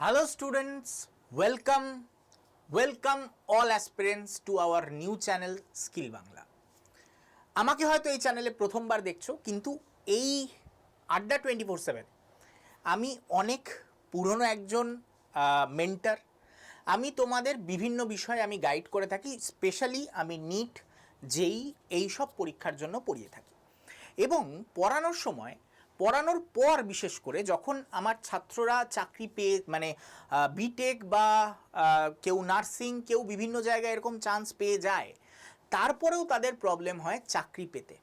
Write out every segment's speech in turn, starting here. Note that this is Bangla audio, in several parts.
Hello students, welcome, welcome all aspirants to our new channel Skill Bangla. আমাকে হয়তো এই চ্যানেলে প্রথমবার দেখছ কিন্তু এই আড্ডা টোয়েন্টি ফোর সেভেন আমি অনেক পুরনো একজন মেন্টার আমি তোমাদের বিভিন্ন বিষয়ে আমি গাইড করে থাকি স্পেশালি আমি নিট যেই এই সব পরীক্ষার জন্য পড়িয়ে থাকি। এবং পড়ানোর সময় পড়ানোর পর, বিশেষ করে যখন আমার ছাত্ররা চাকরি পেয়ে মানে বিটেক বা কেউ নার্সিং, কেউ বিভিন্ন জায়গায় এরকম চান্স পেয়ে যায়, তারপরেও তাদের প্রবলেম হয় চাকরি পেতে।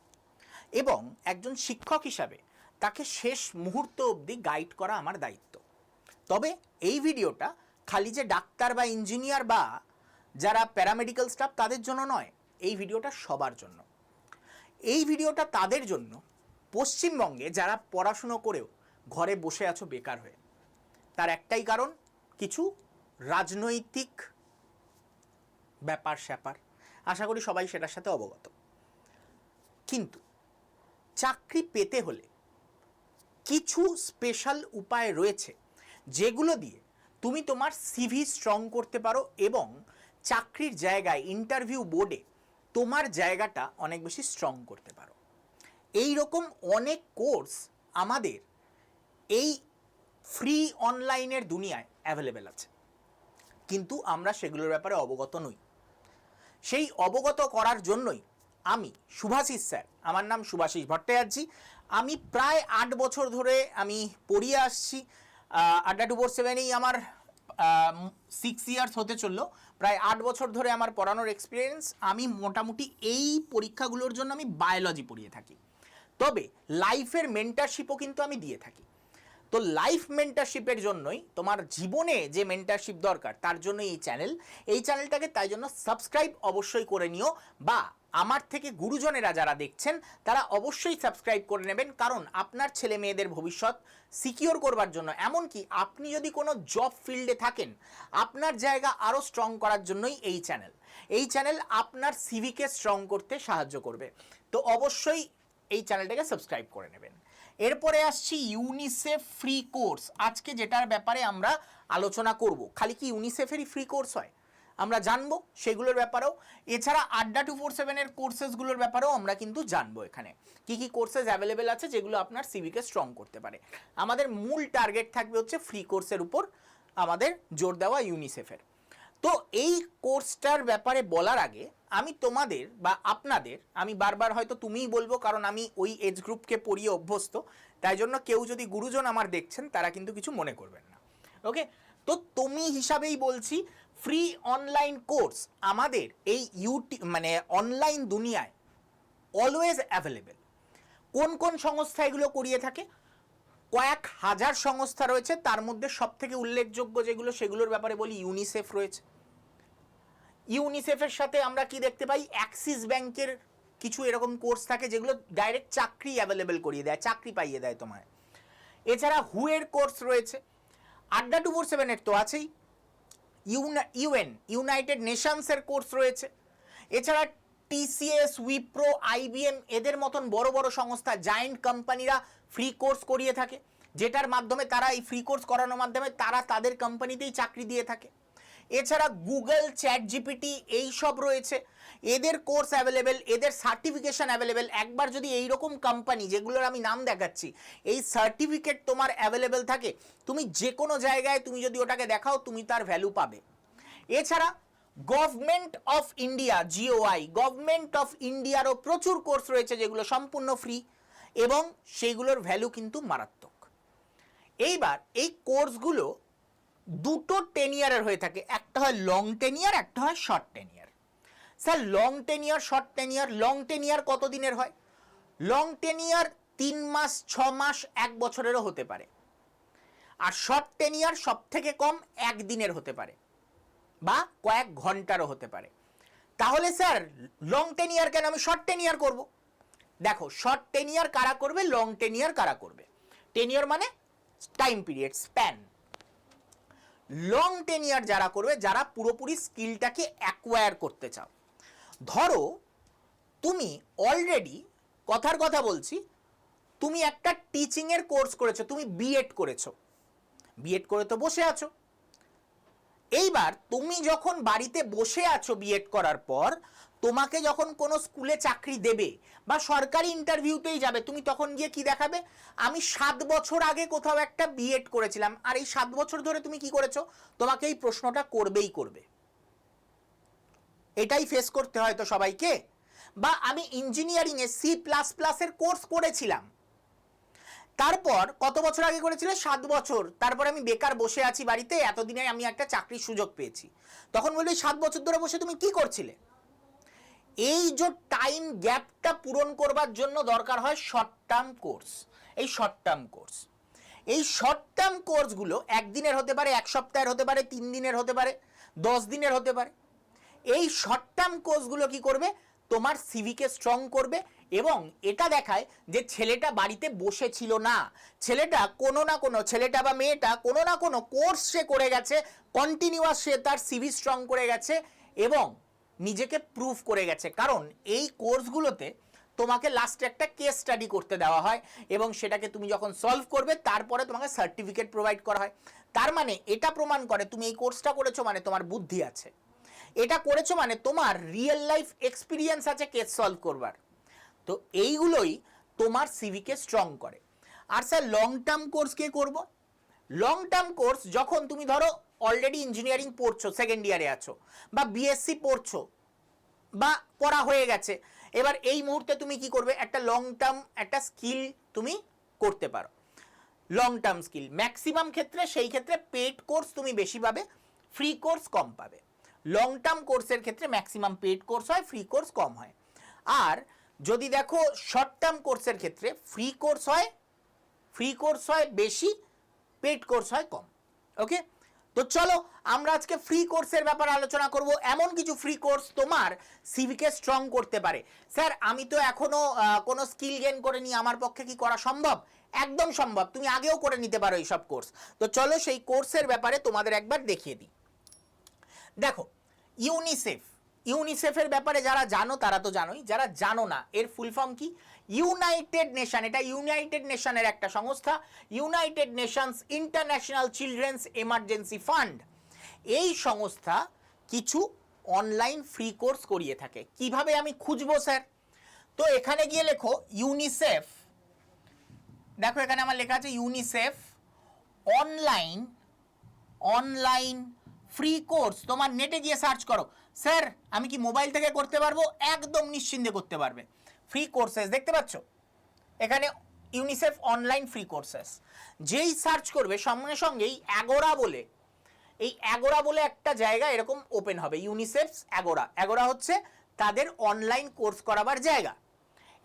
এবং একজন শিক্ষক হিসাবে তাকে শেষ মুহূর্ত অবধি গাইড করা আমার দায়িত্ব। তবে এই ভিডিওটা খালি যে ডাক্তার বা ইঞ্জিনিয়ার বা যারা প্যারামেডিক্যাল স্টাফ তাদের জন্য নয়, এই ভিডিওটা সবার জন্য। এই ভিডিওটা তাদের জন্য পশ্চিমবঙ্গে যারা পড়াশুনো করেও ঘরে বসে আছো বেকার হয়ে, তার একটাই কারণ, কিছু রাজনৈতিক ব্যাপার স্যাপার। আশা করি সবাই সেটার সাথে অবগত। কিন্তু চাকরি পেতে হলে কিছু স্পেশাল উপায় রয়েছে, যেগুলো দিয়ে তুমি তোমার সিভি স্ট্রং করতে পারো এবং চাকরির জায়গায় ইন্টারভিউ বোর্ডে তোমার জায়গাটা অনেক বেশি স্ট্রং করতে পারো। এই রকম অনেক কোর্স আমাদের এই ফ্রি অনলাইনের দুনিয়ায় অ্যাভেলেবেল আছে। কিন্তু আমরা সেগুলোর ব্যাপারে অবগত নই। সেই অবগত করার জন্যই আমি সুভাষিস স্যার, আমার নাম সুভাষিস ভট্টাচার্যি, আমি প্রায় আট বছর ধরে আমি পড়িয়ে আসছি। আড্ডা টু ফোর সেভেনেই আমার সিক্স ইয়ার্স হতে চলল। প্রায় আট বছর ধরে আমার পড়ানোর এক্সপিরিয়েন্স আমি মোটামুটি এই পরীক্ষাগুলোর জন্য আমি বায়োলজি পড়িয়ে থাকি। তবে লাইফের মেন্টারশিপও কিন্তু আমি দিয়ে থাকি। তো লাইফ মেন্টারশিপের জন্যই তোমার জীবনে যে মেন্টারশিপ দরকার, তার জন্য এই চ্যানেল এই চ্যানেলটাকে তাই জন্য সাবস্ক্রাইব অবশ্যই করে নিও বা আমার থেকে গুরুজনেরা যারা দেখছেন, তারা অবশ্যই সাবস্ক্রাইব করে নেবেন। কারণ আপনার ছেলে মেয়েদের ভবিষ্যৎ সিকিওর করবার জন্য। এমনকি আপনি যদি কোনো জব ফিল্ডে থাকেন, আপনার জায়গা আরও স্ট্রং করার জন্যই এই চ্যানেল এই চ্যানেল আপনার সিভিকে স্ট্রং করতে সাহায্য করবে। তো অবশ্যই এই চ্যানেলটাকে সাবস্ক্রাইব করে নেবেন। এরপরে আসছি ইউনিসেফ ফ্রি কোর্স আজকে যেটার ব্যাপারে আমরা আলোচনা করব, খালি কি ইউনিসেফেরই ফ্রি কোর্স হয়? আমরা জানব সেগুলোর ব্যাপারেও। এছাড়া আড্ডা টু ফোর সেভেনের কোর্সেসগুলোর ব্যাপারেও আমরা কিন্তু জানব এখানে। কি কি কোর্সেস অ্যাভেলেবেল আছে যেগুলো আপনার সিভিকে স্ট্রং করতে পারে। আমাদের মূল টার্গেট থাকবে হচ্ছে ফ্রি কোর্সের উপর আমাদের জোর দেওয়া ইউনিসেফের তো এই কোর্সটার ব্যাপারে বলার আগে আমি তোমাদের বা আপনাদের, আমি বারবার হয়তো তুমিই বলব কারণ আমি ওই এজ গ্রুপকে পড়িয়ে অভ্যস্ত, তাই জন্য কেউ যদি গুরুজন আমার দেখছেন, তারা কিন্তু কিছু মনে করবেন না। ওকে তো তুমি হিসাবেই বলছি ফ্রি অনলাইন কোর্স আমাদের এই ইউটি মানে অনলাইন দুনিয়ায় অলওয়েজ অ্যাভেলেবেল কোন কোন সংস্থা এগুলো করিয়ে থাকে? কয়েক হাজার সংস্থা রয়েছে, তার মধ্যে সব থেকে উল্লেখযোগ্য যেগুলো, সেগুলোর ব্যাপারে বলি ইউনিসেফ রয়েছে। ইউনিসেফের সাথে আমরা কি দেখতে পাই? অ্যাক্সিস ব্যাংকের কিছু এরকম কোর্স থাকে যেগুলো ডাইরেক্ট চাকরি অ্যাভেলেবেল করিয়ে দেয়, চাকরি পাইয়ে দেয় তোমায়। এছাড়া হুয়ের কোর্স রয়েছে? আড্ডা টু ফোর সেভেনের তো আছেই। ইউএন, ইউনাইটেড নেশনসের কোর্স রয়েছে। এছাড়া টিসিএস, উইপ্রো, আইবিএম, এদের মতন বড় বড় সংস্থা, জায়েন্ট কোম্পানিরা ফ্রি কোর্স করিয়ে থাকে। যেটার মাধ্যমে তারা এই ফ্রি কোর্স করানোর মাধ্যমে তারা তাদের কোম্পানিতেই চাকরি দিয়ে থাকে। এছাড়া গুগল চ্যাট জিপিটি এই সব রয়েছে। এদের কোর্স অ্যাভেলেবেল, এদের সার্টিফিকেশন অ্যাভেলেবেল। একবার যদি এই রকম কোম্পানি, যেগুলোর আমি নাম দেখাচ্ছি, এই সার্টিফিকেট তোমার অ্যাভেলেবেল থাকে, তুমি যে কোনো জায়গায় তুমি যদি ওটাকে দেখাও, তুমি তার ভ্যালু পাবে। এছাড়া government of India GOI government of ইন্ডিয়ারও প্রচুর কোর্স রয়েছে, যেগুলো সম্পূর্ণ ফ্রি এবং সেইগুলোর ভ্যালু কিন্তু মারাত্মক। এইবার এই কোর্সগুলো দুটো টেনিয়ারের হয়ে থাকে। একটা হয় লং টেনিয়ার একটা হয় short tenure sir long tenure short tenure long tenure কত দিনের হয়? লং টেনিয়ার তিন মাস, ছ মাস, এক বছরেরও হতে পারে। আর শর্ট টেনিয়ার সব থেকে কম একদিনের হতে পারে। বা কয়েক ঘন্টারও হতে পারে। তাহলে স্যার লং টেনিয়ার কেন আমি শর্ট টেনিয়ার করব? দেখো শর্ট টেনিয়ার কারা করবে? লং টেনিয়ার কারা করবে? টেনিয়ার মানে time period span long tenure যারা করবে, যারা পুরোপুরি স্কিলটাকে অ্যাকোয়ার করতে চাও। ধরো, তুমি অলরেডি কথার কথা বলছি, তুমি একটা টিচিংয়ের কোর্স করেছ, তুমি বিএড করেছ। বিএড করে তো বসে আছো। এইবার তুমি যখন বাড়িতে বসে আছো বিএড করার পর তোমাকে যখন কোনো স্কুলে চাকরি দেবে বা সরকারি ইন্টারভিউতেই যাবে, তুমি তখন গিয়ে কি দেখাবে? আমি সাত বছর আগে কোথাও একটা বিএড করেছিলাম, আর এই সাত বছর ধরে তুমি কি করেছ? তোমাকে এই প্রশ্নটা করবেই করবে। এটাই ফেস করতে হয় তো সবাইকে। বা আমি ইঞ্জিনিয়ারিং এ সি প্লাস প্লাসের কোর্স করেছিলাম। তারপর কত বছর আগে করেছিলে? সাত বছর। তারপর আমি বেকার বসে আছি বাড়িতে, এতদিনে আমি একটা চাকরির সুযোগ পেয়েছি। তখন বলবে, সাত বছর ধরে বসে তুমি কি করছিলে? এই যে টাইম গ্যাপটা পূরণ করবার জন্য দরকার হয় শর্ট টার্ম কোর্স এই শর্ট টার্ম কোর্স এই শর্ট টার্ম কোর্সগুলো একদিনের হতে পারে, এক সপ্তাহের হতে পারে, তিন দিনের হতে পারে, দশ দিনের হতে পারে। এই শর্ট টার্ম কোর্সগুলো কি করবে? তোমার সিভিকে স্ট্রং করবে এবং এটা দেখায় যে ছেলেটা বাড়িতে বসে ছিল না। ছেলেটা কোনো না কোনো, ছেলেটা বা মেয়েটা কোনো না কোনো কোর্স সে করে গেছে কন্টিনিউয়াস সে তার সিভি স্ট্রং করে গেছে এবং নিজেকে প্রুফ করে গেছে। কারণ এই কোর্সগুলোতে তোমাকে লাস্টে একটা কেস স্টাডি করতে দেওয়া হয় এবং সেটাকে তুমি যখন সলভ করবে, তারপরে তোমাকে সার্টিফিকেট প্রোভাইড করা হয়। তার মানে এটা প্রমাণ করে তুমি এই কোর্সটা করেছ মানে তোমার বুদ্ধি আছে। এটা করেছ মানে তোমার রিয়েল লাইফ এক্সপিরিয়েন্স আছে কেস সলভ করবার। তো এইগুলোই তোমার সিভিকে স্ট্রং করে। আর স্যার লং টার্ম কোর্স কে করব? লং টার্ম কোর্স যখন তুমি ধরো অলরেডি ইঞ্জিনিয়ারিং পড়ছো সেকেন্ড ইয়ারে আছো, বা বিএসসি পড়ছো, বা পড়া হয়ে গেছে, এবার এই মুহূর্তে তুমি কি করবে? একটা লং টার্ম একটা স্কিল তুমি করতে পারো। লং টার্ম স্কিল ম্যাক্সিমাম ক্ষেত্রে সেই ক্ষেত্রে পেড কোর্স তুমি বেশি পাবে ফ্রি কোর্স কম পাবে। লং টার্ম কোর্সের ক্ষেত্রে ম্যাক্সিমাম পেড কোর্স হয় ফ্রি কোর্স কম হয়। আর যদি দেখো শর্ট টার্ম কোর্সের ক্ষেত্রে ফ্রি কোর্স হয় ফ্রি কোর্স হয় বেশি পেড কোর্স হয় কম ওকে তো চলো আমরা আজকে ফ্রি কোর্সের ব্যাপারে আলোচনা করব। এমন কিছু ফ্রি কোর্স তোমার সিভিকে স্ট্রং করতে পারে। স্যার আমি তো এখনও আহ, কোনো স্কিল গেন করে নি আমার পক্ষে কি করা সম্ভব? একদম সম্ভব তুমি আগেও করে নিতে পারো এইসব কোর্স তো চলো সেই কোর্সের ব্যাপারে তোমাদের একবার দেখিয়ে দিই। দেখো ইউনিসেফ ইউনিসেফের ব্যাপারে যারা জানো তারা তো জানোই যারা জানো না এর ফুল ফর্ম কি? ইউনাইটেড নেশন এটা ইউনাইটেড নেশনের একটা সংস্থা United Nations International Children's Emergency Fund এই সংস্থা কিছু অনলাইন ফ্রি কোর্স করিয়ে থাকে। কীভাবে আমি খুঁজবো, স্যার? তো এখানে গিয়ে লেখো ইউনিসেফ দেখো, এখানে আমার লেখা আছে UNICEF online online free course তোমার নেটে গিয়ে সার্চ করো। স্যার, আমি কি মোবাইল থেকে করতে পারব? একদম নিশ্চিন্তে করতে পারবে। ফ্রি কোর্সেস, দেখতে পাচ্ছ? এখানে ইউনিসেফ অনলাইন ফ্রি কোর্সেস যেই সার্চ করবে, সঙ্গে সঙ্গেই অ্যাগোরা বলে, এই অ্যাগোরা বলে একটা জায়গা এরকম ওপেন হবে ইউনিসেফ অ্যাগোরা অ্যাগোরা হচ্ছে তাদের অনলাইন কোর্স করাবার জায়গা।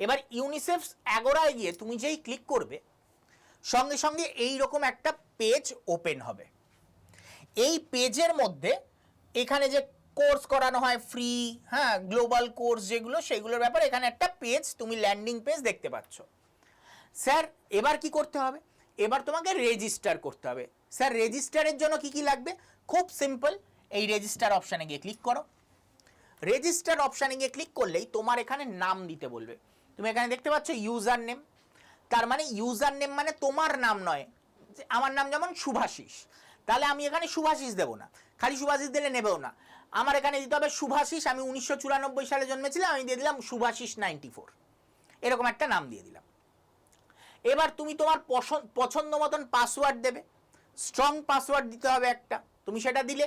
এবার ইউনিসেফ অ্যাগোরায় গিয়ে তুমি যেই ক্লিক করবে, সঙ্গে সঙ্গে এই রকম একটা পেজ ওপেন হবে। এই পেজের মধ্যে এখানে যে কোর্স করানো হয় ফ্রি হ্যাঁ গ্লোবাল কোর্স যেগুলো, সেগুলোর ব্যাপারে এখানে একটা পেজ তুমি ল্যান্ডিং পেজ দেখতে পাচ্ছ। স্যার, এবার কি করতে হবে? এবার তোমাকে রেজিস্টার করতে হবে। স্যার রেজিস্টারের জন্য কি কি লাগবে? খুব সিম্পল এই রেজিস্টার অপশানে গিয়ে ক্লিক করো। রেজিস্টার অপশানে গিয়ে ক্লিক করলেই তোমার এখানে নাম দিতে বলবে। তুমি এখানে দেখতে পাচ্ছ ইউজার নেম তার মানে ইউজার নেম মানে তোমার নাম নয়। আমার নাম যেমন শুভাশিস। তাহলে আমি এখানে শুভাশিস দেবো না। খালি শুভাশিস দিলে নেবেও না। আমার এখানে দিতে হবে শুভাশিস, আমি উনিশশো চুরানব্বই সালে জন্মেছিলাম, আমি দিয়ে দিলাম শুভাশিস নাইনটি ফোর। এরকম একটা নাম দিয়ে দিলাম। এবার তুমি তোমার পছন্দ মতন পাসওয়ার্ড দেবে। স্ট্রং পাসওয়ার্ড দিতে হবে একটা। তুমি সেটা দিলে।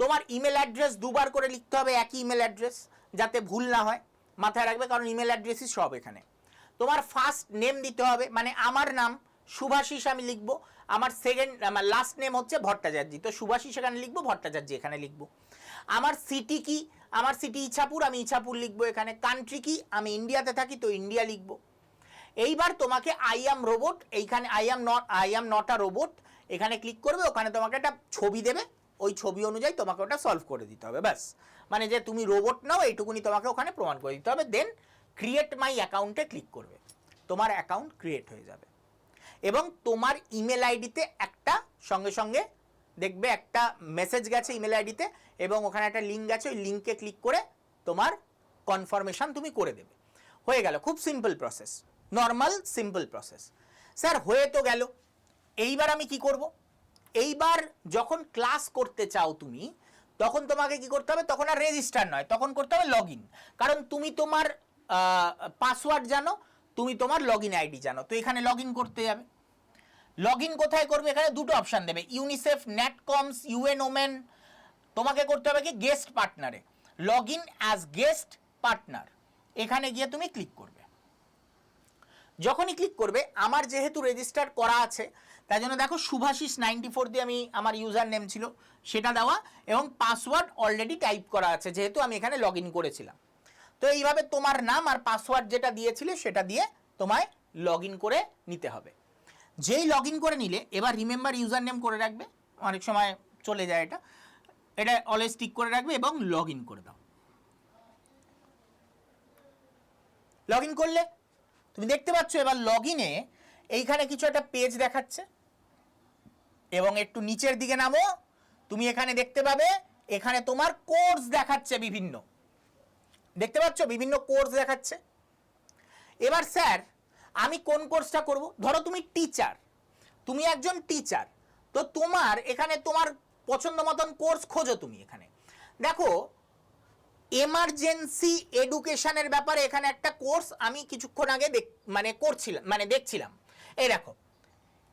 তোমার ইমেল অ্যাড্রেস দুবার করে লিখতে হবে একই ইমেল অ্যাড্রেস যাতে ভুল না হয়। মাথায় রাখবে, কারণ ইমেল অ্যাড্রেসই সব এখানে। তোমার ফার্স্ট নেম দিতে হবে মানে আমার নাম শুভাশিস আমি লিখব। আমার সেকেন্ড আমার লাস্ট নেম হচ্ছে ভট্টাচার্য তো শুভাশিস এখানে লিখব ভট্টাচার্য এখানে লিখব। আমার সিটি কি? আমার সিটি ইছাপুর, আমি ইছাপুর লিখব এখানে। কান্ট্রি কি? আমি ইন্ডিয়াতে থাকি, তো ইন্ডিয়া লিখব। এইবার তোমাকে আই অ্যাম রোবট এইখানে I am not I am not a robot এখানে ক্লিক করবে, ওখানে তোমাকে একটা ছবি দেবে। ওই ছবি অনুযায়ী তোমাকে ওটা সলভ করে দিতে হবে, ব্যাস। মানে যে তুমি রোবট নাও, এইটুকুনি তোমাকে ওখানে প্রমাণ করে দিতে হবে। দেন ক্রিয়েট মাই অ্যাকাউন্টে ক্লিক করবে। তোমার অ্যাকাউন্ট ক্রিয়েট হয়ে যাবে। এবং তোমার ইমেল আইডিতে একটা সঙ্গে সঙ্গে দেখবে একটা মেসেজ গেছে ইমেল আইডিতে এবং ওখানে একটা লিঙ্ক গেছে, ওই লিঙ্কে ক্লিক করে তোমার কনফার্মেশন তুমি করে দেবে। হয়ে গেল, খুব simple process normal simple process sir, হয়ে তো গেল। এইবার আমি কি করব? এইবার যখন ক্লাস করতে চাও তুমি, তখন তোমাকে কি করতে হবে? তখন আর রেজিস্টার নয়, তখন করতে হবে লগ কারণ তুমি তোমার পাসওয়ার্ড জানো, তুমি তোমার লগ আইডি জানো, তো এখানে লগ করতে যাবে লগ ইন কোথায় করবে? এখানে দুটো অপশন দেবে। ইউনিসেফ নেটকমস ইউএন ওমেন তোমাকে করতে হবে কি? Guest পার্টনারে log in as guest partner এখানে গিয়ে তুমি ক্লিক করবে। যখনই ক্লিক করবে, আমার যেহেতু রেজিস্টার করা আছে, তাই জন্য দেখো শুভাশিস নাইনটি ফোর দিয়ে আমি আমার ইউজার নেম ছিল, সেটা দেওয়া এবং পাসওয়ার্ড অলরেডি টাইপ করা আছে, যেহেতু আমি এখানে লগ ইন করেছিলাম। তো এইভাবে তোমার নাম আর পাসওয়ার্ড যেটা দিয়েছিলে, সেটা দিয়ে তোমায় লগ ইন করে নিতে হবে। যেই লগ করে নিলে, এবার রিমেম্বার ইউজার নেম করে রাখবে, অনেক সময় চলে যায় এটা এটা অলওয়েজ টিক করে রাখবে এবং লগ করে দাও। লগ করলে, তুমি দেখতে পাচ্ছ এবার লগ এইখানে কিছু একটা পেজ দেখাচ্ছে, এবং একটু নিচের দিকে নামো, তুমি এখানে দেখতে পাবে, এখানে তোমার কোর্স দেখাচ্ছে বিভিন্ন। দেখতে পাচ্ছ? বিভিন্ন কোর্স দেখাচ্ছে। এবার স্যার আমি কোন কোর্সটা করব? ধরো তুমি টিচার তুমি একজন টিচার তো তোমার এখানে তোমার পছন্দ মতন কোর্স খোঁজো তুমি এখানে। দেখো এমার্জেন্সি এডুকেশনের ব্যাপারে এখানে একটা কোর্স আমি কিছুক্ষণ আগে মানে করছিলাম মানে দেখছিলাম। এই দেখো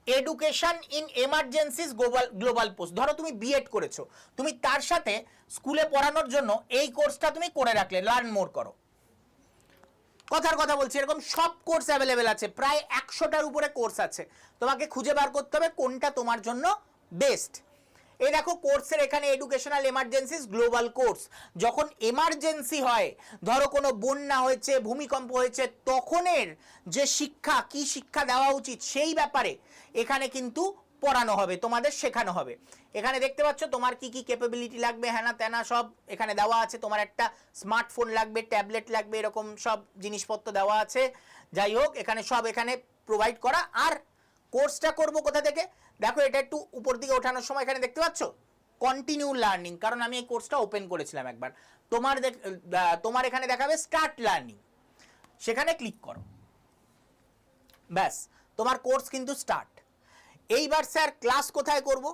education in emergencies global global post ধরো তুমি বিএড করেছ, তুমি তার সাথে স্কুলে পড়ানোর জন্য এই কোর্সটা তুমি করে রাখলে লার্ন মোর করো। কথার কথা বলছি, এরকম সব কোর্স অ্যাভেলেবেল আছে, প্রায় একশোটার উপরে কোর্স আছে। তোমাকে খুঁজে বার করতে হবে কোনটা তোমার জন্য বেস্ট এই দেখো কোর্সের এখানে এডুকেশনাল এমার্জেন্সিস গ্লোবাল কোর্স যখন এমার্জেন্সি হয়, ধরো কোনো বন্যা হয়েছে, ভূমিকম্প হয়েছে, তখনের যে শিক্ষা, কি শিক্ষা দেওয়া উচিত সেই ব্যাপারে এখানে কিন্তু পড়ানো হবে, তোমাদের শেখানো হবে। এখানে দেখতে পাচ্ছ তোমার কি কি ক্যাপাবিলিটি লাগবে, হ্যানা ত্যানা সব এখানে দেওয়া আছে। তোমার একটা স্মার্টফোন লাগবে ট্যাবলেট লাগবে, এরকম সব জিনিসপত্র দেওয়া আছে। যাই হোক, এখানে সব এখানে প্রোভাইড করা। আর কোর্সটা করব কোথা থেকে? দেখো, এটা একটু উপর দিকে ওঠানোর সময় এখানে দেখতে পাচ্ছ? কন্টিনিউ লার্নিং কারণ আমি এই কোর্সটা ওপেন করেছিলাম একবার। তোমার তোমার এখানে দেখাবে স্টার্ট লার্নিং সেখানে ক্লিক করো। ব্যাস, তোমার কোর্স কিন্তু স্টার্ট এইবার স্যার ক্লাস কোথায় করব?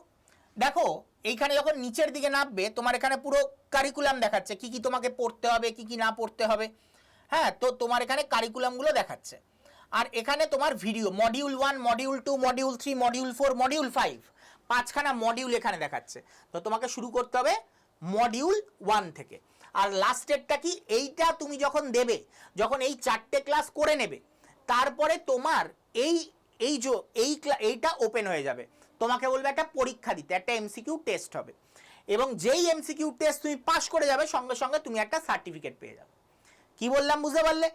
দেখো, এইখানে যখন নিচের দিকে নামবে, তোমার এখানে পুরো কারিকুলাম দেখাচ্ছে, কি কি তোমাকে পড়তে হবে, কি কি না পড়তে হবে। হ্যাঁ তো তোমার এখানে কারিকুলামগুলো দেখাচ্ছে। আর এখানে তোমার video module one module two module three module four module five পাঁচখানা মডিউল এখানে দেখাচ্ছে। তো তোমাকে শুরু করতে হবে মডিউল ওয়ান থেকে। আর লাস্টেরটা কি? এইটা তুমি যখন দেবে, যখন এই চারটে ক্লাস করে নেবে, তারপরে তোমার এই এই যে, এই এইটা ওপেন হয়ে যাবে। তোমাকে বলবে একটা পরীক্ষা দিতে, একটা এমসিকিউ টেস্ট হবে। এবং যেই এমসিকিউ টেস্ট তুমি পাস করে যাবে, সঙ্গে সঙ্গে তুমি একটা সার্টিফিকেট পেয়ে যাবে। কি বললাম বুঝতে পারলে?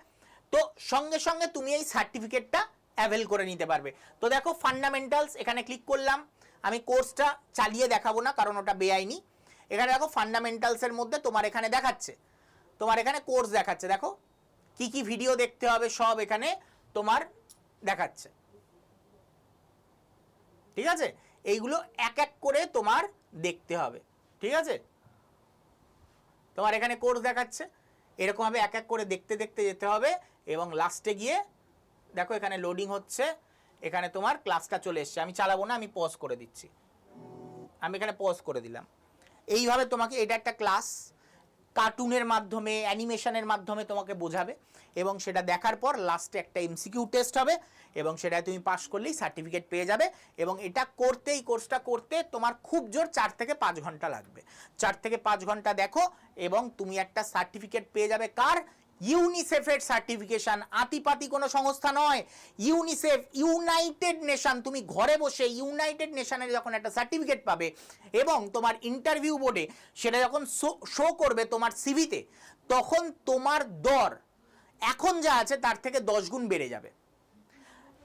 তো সঙ্গে সঙ্গে তুমি এই সার্টিফিকেটটা অ্যাভেল করে নিতে পারবে। তো দেখো ফান্ডামেন্টালস এখানে ক্লিক করলাম। আমি কোর্সটা চালিয়ে দেখাবো না, কারণ ওটা বেআইনি। এখানে দেখো ফান্ডামেন্টালসের মধ্যে তোমার এখানে দেখাচ্ছে। তোমার এখানে কোর্স দেখাচ্ছে। দেখো কি কি ভিডিও দেখতে হবে, সব এখানে তোমার দেখাচ্ছে। ঠিক আছে? এইগুলো এক এক করে তোমার দেখতে হবে। ঠিক আছে? তোমার এখানে কোর্স দেখাচ্ছে। এরকমভাবে এক এক করে দেখতে দেখতে যেতে হবে এবং লাস্টে গিয়ে দেখো এখানে লোডিং হচ্ছে। এখানে তোমার ক্লাসটা চলে এসছে। আমি চালাবো না, আমি পজ করে দিচ্ছি। আমি এখানে পজ করে দিলাম। এইভাবে তোমাকে এটা একটা ক্লাস কার্টুনের মাধ্যমে, অ্যানিমেশনের মাধ্যমে তোমাকে বোঝাবে এবং সেটা দেখার পর লাস্টে একটা এমসিকিউ টেস্ট হবে এবং সেটায় তুমি পাশ করলেই সার্টিফিকেট পেয়ে যাবে এবং এটা করতে এই কোর্সটা করতে তোমার খুব জোর চার থেকে পাঁচ ঘণ্টা লাগবে। চার থেকে পাঁচ ঘণ্টা দেখো এবং তুমি একটা সার্টিফিকেট পেয়ে যাবে কার? ইউনিসেফের সার্টিফিকেশন আতিপাতি কোনো সংস্থা নয়। ইউনিসেফ ইউনাইটেড নেশন তুমি ঘরে বসে ইউনাইটেড নেশনের যখন একটা সার্টিফিকেট পাবে এবং তোমার ইন্টারভিউ বোর্ডে সেটা যখন শো করবে তোমার সিভিতে তখন তোমার দর এখন যা আছে তার থেকে দশ গুণ বেড়ে যাবে।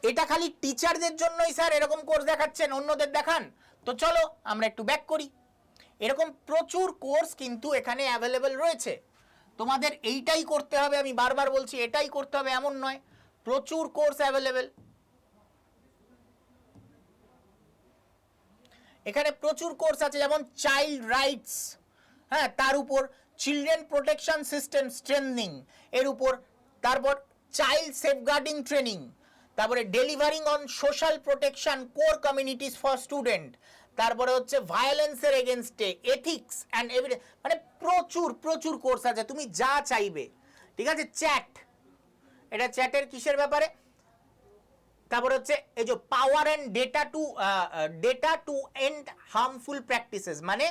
এটা খালি টিচারদের জন্যই স্যার এরকম কোর্স দেখাচ্ছেন, অন্যদের দেখান। তো চলো আমরা একটু ব্যাক করি। এরকম প্রচুর কোর্স কিন্তু এখানে অ্যাভেলেবেল রয়েছে। তোমাদের এইটাই করতে হবে, আমি বারবার বলছি, এটাই করতে হবে, এমন নয়। প্রচুর কোর্স অ্যাভেলেবেল এখানে প্রচুর কোর্স আছে, যেমন চাইল্ড রাইটস হ্যাঁ তার উপর চিলড্রেন প্রোটেকশন সিস্টেম স্ট্রেংথনিং এর উপর তারপর চাইল্ড সেফগার্ডিং ট্রেনিং তারপরে delivering on social protection core communities for student তারপরে হচ্ছে ভায়োলেন্সের এগেনস্টে এথিক্স অ্যান্ড এভিডেন্স মানে প্রচুর প্রচুর কোর্স আছে, তুমি যা চাইবে, ঠিক আছে? চ্যাট এটা চ্যাটের কিসের ব্যাপারে? তারপরে হচ্ছে এই যে power and data to data to end harmful practices মানে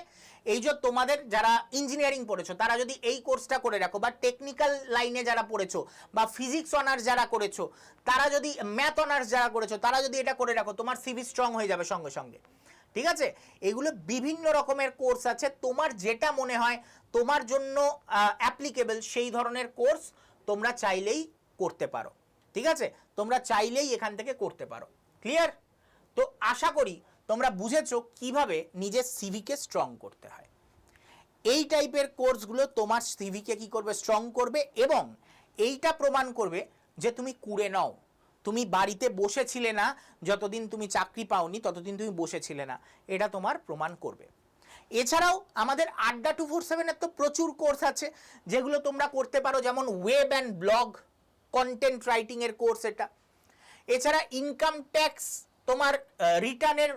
এই যে তোমাদের যারা ইঞ্জিনিয়ারিং পড়েছো, তারা যদি এই কোর্সটা করে রাখো, বা টেকনিক্যাল লাইনে যারা পড়েছো, বা ফিজিক্স অনার্স যারা করেছ, তারা যদি ম্যাথ অনার্স যারা করেছ, তারা যদি এটা করে রাখো, তোমার সিভি স্ট্রং হয়ে যাবে সঙ্গে সঙ্গে। ঠিক আছে? এগুলো বিভিন্ন রকমের কোর্স আছে। তোমার যেটা মনে হয় তোমার জন্য অ্যাপ্লিকেবল সেই ধরনের কোর্স তোমরা চাইলেই করতে পারো। ঠিক আছে? তোমরা চাইলেই এখান থেকে করতে পারো। ক্লিয়ার তো আশা করি তোমরা বুঝেছ কীভাবে নিজের সিভিকে স্ট্রং করতে হয়। এই টাইপের কোর্সগুলো তোমার সিভিকে কি করবে? স্ট্রং করবে এবং এইটা প্রমাণ করবে যে তুমি কুড়ে নাও। তুমি বাড়িতে বসেছিলে না, যতদিন তুমি চাকরি পাওনি, ততদিন তুমি বসেছিলে না। এটা তোমার প্রমাণ করবে। এছাড়াও আমাদের আড্ডা টু ফোর সেভেনের তো প্রচুর কোর্স আছে, যেগুলো তোমরা করতে পারো, যেমন ওয়েব অ্যান্ড ব্লগ, কন্টেন্ট রাইটিংয়ের কোর্স এটা। এছাড়া ইনকাম ট্যাক্স, তোমার রিটার্নের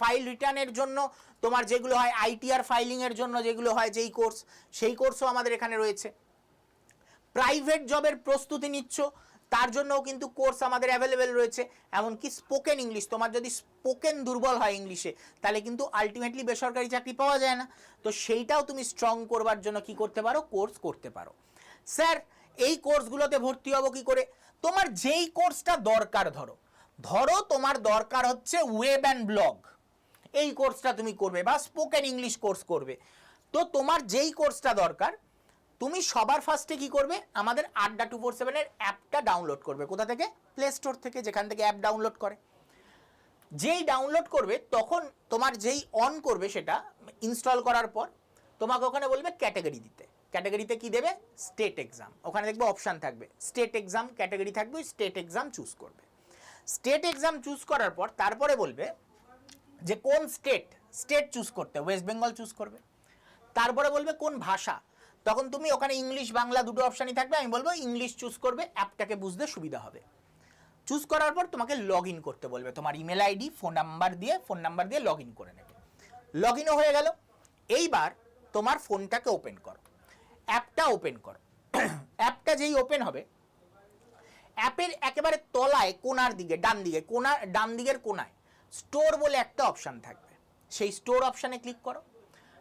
ফাইল রিটার্নের জন্য, তোমার যেগুলো হয় আইটিআর ফাইলিংয়ের জন্য যেগুলো হয় যেই কোর্স, সেই কোর্সও আমাদের এখানে রয়েছে। প্রাইভেট জবের প্রস্তুতি নিচ্ছ তার জন্যও কিন্তু কোর্স আমাদের অ্যাভেলেবেল রয়েছে, এমনকি স্পোকেন ইংলিশ তোমার যদি স্পোকেন দুর্বল হয় ইংলিশে তাহলে কিন্তু আলটিমেটলি বেসরকারি চাকরি পাওয়া যায় না। তো সেইটাও তুমি স্ট্রং করবার জন্য কি করতে পারো? কোর্স করতে পারো। স্যার, এই কোর্সগুলোতে ভর্তি হব কি করে? তোমার যেই কোর্সটা দরকার ধরো ধরো তোমার দরকার হচ্ছে ওয়েব অ্যান্ড ব্লগ এই কোর্সটা তুমি করবে বা স্পোকেন ইংলিশ কোর্স করবে। তো তোমার যেই কোর্সটা দরকার তুমি সবার ফার্স্টে কি করবে? আমাদের আড্ডা টু ফোর সেভেনের অ্যাপটা ডাউনলোড করবে। কোথা থেকে? প্লে স্টোর থেকে, যেখান থেকে অ্যাপ ডাউনলোড করে। যেই ডাউনলোড করবে, তখন তোমার যেই অন করবে সেটা ইনস্টল করার পর তোমাকে ওখানে বলবে ক্যাটাগরি দিতে। ক্যাটাগরিতে কি দেবে? স্টেট এক্সাম ওখানে দেখবে অপশান থাকবে। স্টেট এক্সাম ক্যাটাগরি থাকবে স্টেট এক্সাম চুজ করবে। স্টেট এক্সাম চুজ করার পর তারপরে বলবে যে কোন স্টেট স্টেট চুজ করতে ওয়েস্ট বেঙ্গল চুজ করবে। তারপরে বলবে কোন ভাষা তখন তুমি ওখানে ইংলিশ বাংলা দুটো অপশানই থাকবে, আমি বলব ইংলিশ চুজ করবে অ্যাপটাকে বুঝতে সুবিধা হবে। চুজ করার পর তোমাকে লগ ইন করতে বলবে। তোমার ইমেল আইডি ফোন নাম্বার দিয়ে ফোন নাম্বার দিয়ে লগ ইন করে নেবে। লগ ইনও হয়ে গেল। এইবার তোমার ফোনটাকে ওপেন করো। অ্যাপটা ওপেন করো। অ্যাপটা যেই ওপেন হবে, অ্যাপের একেবারে তলায়, কোনার দিকে, ডান দিকে কোনার ডান দিকের কোনায় স্টোর বলে একটা অপশান থাকবে। সেই স্টোর অপশানে ক্লিক করো।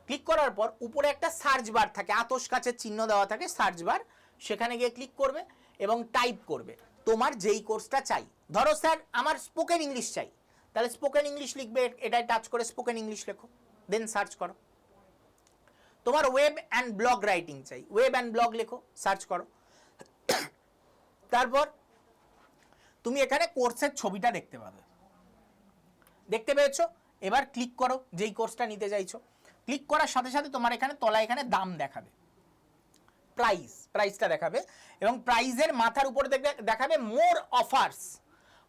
ক্লিক করার পর উপরে একটা সার্চ বার থাকে আতস কাছের চিহ্ন দেওয়া থাকে, সার্চ বার। সেখানে গিয়ে ক্লিক করবে এবং টাইপ করবে। তোমার যেই কোর্সটা চাই। ধরো স্যার, আমার স্পোকেন ইংলিশ চাই। তাহলে স্পোকেন ইংলিশ লিখবে, এটাই টাচ করে স্পোকেন ইংলিশ লেখো। দেন সার্চ করো। তোমার ওয়েব অ্যান্ড ব্লগ রাইটিং চাই। ওয়েব অ্যান্ড ব্লগ লেখো সার্চ করো। তারপর তুমি এখানে কোর্সের ছবিটা দেখতে পাবে। দেখতে পেয়েছ? এবার ক্লিক করো, যেই কোর্সটা নিতে চাইছো। ক্লিক করার সাথে সাথে তোমার এখানে তলা এখানে দাম দেখাবে। প্রাইস প্রাইসটা দেখাবে। এবং প্রাইজের মাথার উপরে দেখাবে মোর অফার্স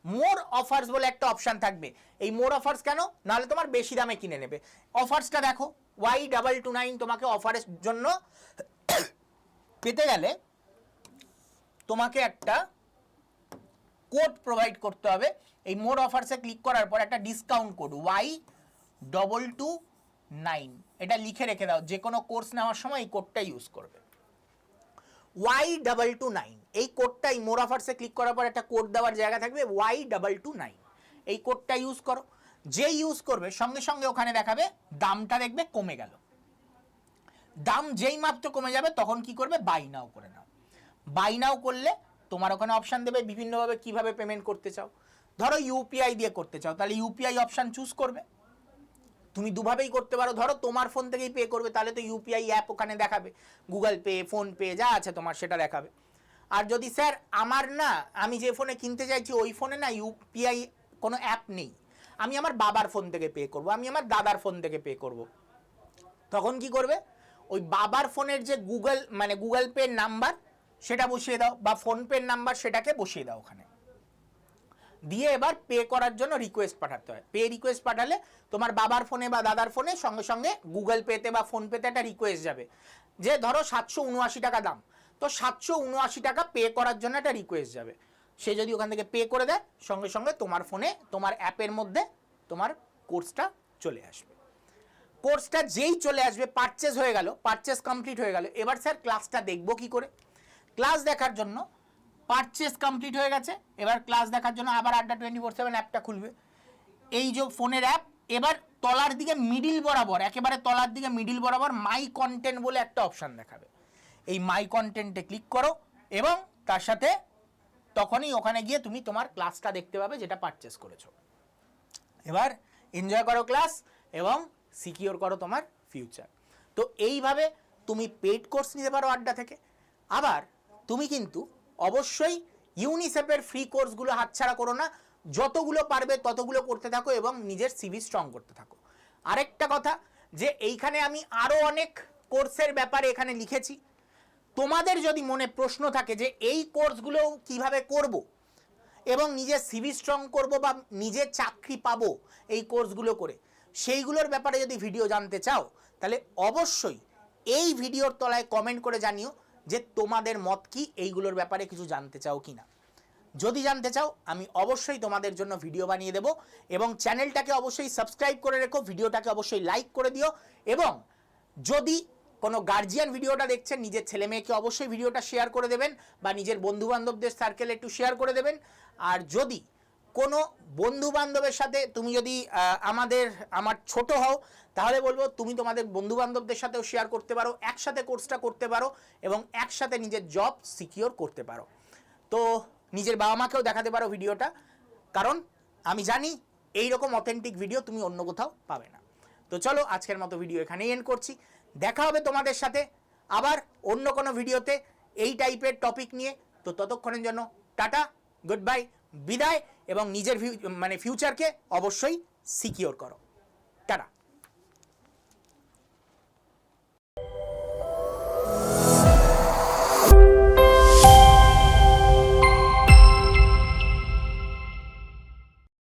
মোর অফার্স বলে একটা অপশান থাকবে। এই মোর অফার্স কেন? নাহলে তোমার বেশি দামে কিনে নেবে। অফার্সটা দেখো ওয়াই ডাবল টু নাইন তোমাকে অফারের জন্য পেতে গেলে তোমাকে একটা কোড প্রোভাইড করতে হবে। এই মোর অফার্সে ক্লিক করার পর একটা discount code Y double two nine এটা লিখে রেখে দাও, যে কোনো কোর্স নেওয়ার সময় এই কোডটা ইউজ করবে। ওয়াই ডাবল টু নাইন এই কোডটাই মোর অফার্সে ক্লিক করার পর একটা কোড দেওয়ার জায়গা থাকবে ওয়াই ডাবল টু নাইন এই কোডটা ইউজ করো। যে ইউজ করবে, সঙ্গে সঙ্গে ওখানে দেখাবে, দামটা দেখবে কমে গেল। দাম যেই মাত্র কমে যাবে, তখন কি করবে? বাই নাও করে নাও। বাই নাও করলে তোমার ওখানে অপশান দেবে বিভিন্নভাবে কীভাবে পেমেন্ট করতে চাও। ধরো ইউপিআই দিয়ে করতে চাও, তাহলে ইউপিআই অপশান চুজ করবে। তুমি দুভাবেই করতে পারো। ধরো তোমার ফোন থেকেই পে করবে, তাহলে তো ইউপিআই অ্যাপ ওখানে দেখাবে। গুগল পে ফোন পে যা আছে তোমার সেটা দেখাবে। আর যদি স্যার আমার না, আমি যে ফোনে কিনতে চাইছি, ওই ফোনে না ইউপিআই কোনো অ্যাপ নেই। আমি আমার বাবার ফোন থেকে পে করব, আমি আমার দাদার ফোন থেকে পে করব। তখন কি করবে? ওই বাবার ফোনের যে গুগল মানে গুগল পের নাম্বার সেটা বসিয়ে দাও, বা ফোনপের নাম্বার সেটাকে বসিয়ে দাও ওখানে। দিয়ে এবার পে করার জন্য রিকোয়েস্ট পাঠাতে হয়। পে রিকোয়েস্ট পাঠালে তোমার বাবার ফোনে বা দাদার ফোনে সঙ্গে সঙ্গে গুগল পেতে বা ফোন পেতে একটা রিকোয়েস্ট যাবে। যে ধরো সাতশো উনআশি টাকা দাম। তো সাতশো উনআশি টাকা পে করার জন্য একটা রিকোয়েস্ট যাবে। সে যদি ওখান থেকে পে করে দেয়, সঙ্গে সঙ্গে তোমার ফোনে, তোমার অ্যাপের মধ্যে তোমার কোর্সটা চলে আসবে। কোর্সটা যেই চলে আসবে পারচেস হয়ে গেল পারচেস কমপ্লিট হয়ে গেল। এবার স্যার ক্লাসটা দেখব কি করে? ক্লাস দেখার জন্য পারচেস কমপ্লিট হয়ে গেছে। এবার ক্লাস দেখার জন্য আবার আড্ডা টোয়েন্টি ফোর সেভেন অ্যাপটা খুলবে। এই যে ফোনের অ্যাপ এবার তলার দিকে মিডিল বরাবর, একেবারে তলার দিকে মিডিল বরাবর মাই কন্টেন্ট বলে একটা অপশান দেখাবে। এই মাই কন্টেন্টে ক্লিক করো এবং তার সাথে তখনই ওখানে গিয়ে তুমি তোমার ক্লাসটা দেখতে পাবে যেটা পারচেস করেছ। এবার এনজয় করো ক্লাস এবং সিকিওর করো তোমার ফিউচার তো এইভাবে তুমি পেড কোর্স নিতে পারো আড্ডা থেকে। আবার তুমি কিন্তু অবশ্যই ইউনিসেফের ফ্রি কোর্সগুলো হাতছাড়া করো না। যতগুলো পারবে ততগুলো করতে থাকো এবং নিজের সিভি স্ট্রং করতে থাকো। আরেকটা কথা যে এইখানে আমি আরও অনেক কোর্সের ব্যাপারে এখানে লিখেছি। তোমাদের যদি মনে প্রশ্ন থাকে যে এই কোর্সগুলো কীভাবে করব এবং নিজের সিভি স্ট্রং করব বা নিজের চাকরি পাবো এই কোর্সগুলো করে, সেইগুলোর ব্যাপারে যদি ভিডিও জানতে চাও, তাহলে অবশ্যই এই ভিডিওর তলায় কমেন্ট করে জানিও। যে তোমাদের মত কি, এইগুলোর ব্যাপারে কিছু জানতে চাও কি না যদি জানতে চাও, আমি অবশ্যই তোমাদের জন্য ভিডিও বানিয়ে দেবো এবং চ্যানেলটাকে অবশ্যই সাবস্ক্রাইব করে রেখো, ভিডিওটাকে অবশ্যই লাইক করে দিও এবং যদি কোনো গার্জিয়ান ভিডিওটা দেখছেন, নিজের ছেলে মেয়েকে অবশ্যই ভিডিওটা শেয়ার করে দেবেন বা নিজের বন্ধু বান্ধবদের সার্কেলে একটু শেয়ার করে দেবেন। আর যদি কোনো বন্ধু বান্ধবের সাথে তুমি যদি আমাদের, আমার ছোট হও, তাহলে বলব তুমি তোমাদের বন্ধু বান্ধবদের সাথেও শেয়ার করতে পারো, একসাথে কোর্সটা করতে পারো এবং একসাথে নিজের জব সিকিওর করতে পারো। তো নিজের বাবা মাকেও দেখাতে পারো ভিডিওটা, কারণ আমি জানি এই রকম অথেন্টিক ভিডিও তুমি অন্য কোথাও পাবে না। তো চলো আজকের মতো ভিডিও এখানেই এন্ড করছি। দেখা হবে তোমাদের সাথে আবার অন্য কোনো ভিডিওতে এই টাইপের টপিক নিয়ে। তো ততক্ষণের জন্য টাটা গুড বাই বিদায়। এবং নিজের মানে ফিউচারকে অবশ্যই সিকিওর করো।